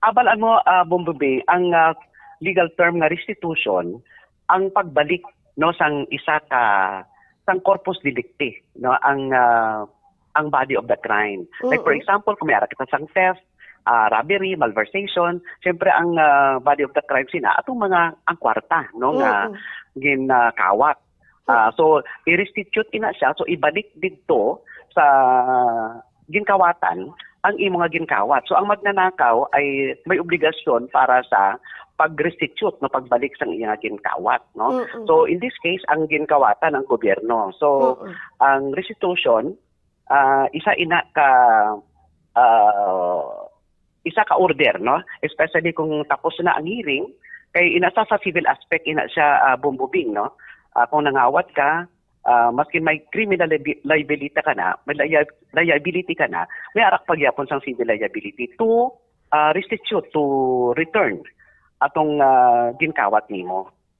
Abal ano uh, Bumbubi, ang ah, legal term nga restitution ang pagbalik no sang isa ka sang corpus delicti no ang ah, ang body of the crime. Like for example, kung may ara kita sang theft, ah, robbery, malversation, syempre ang ah, body of the crime sina atong mga ang kwarta no nga Mm-mm. ginakawat. Ah, so i-restitute ina siya so ibalik didto sa ginkawatan ang imo nga ginkawat. So ang magnanakaw ay may obligasyon para sa pag-restitute no pagbalik sang iya nga ginkawat no. Mm-mm. So in this case ang ginkawatan ang gobyerno. So Mm-mm. ang restitution ah, isa ina ka ah, isa ka order no especially kung tapos na ang hearing kay ina sa sa civil aspect ina siya ah, bumbubing no Ah, kung nangawat ka ah, maski may criminal liabi- liability ka na may lia- liability ka na may arak pagyapon sang civil liability to ah, restitute to return atong ah, ginkawat nimo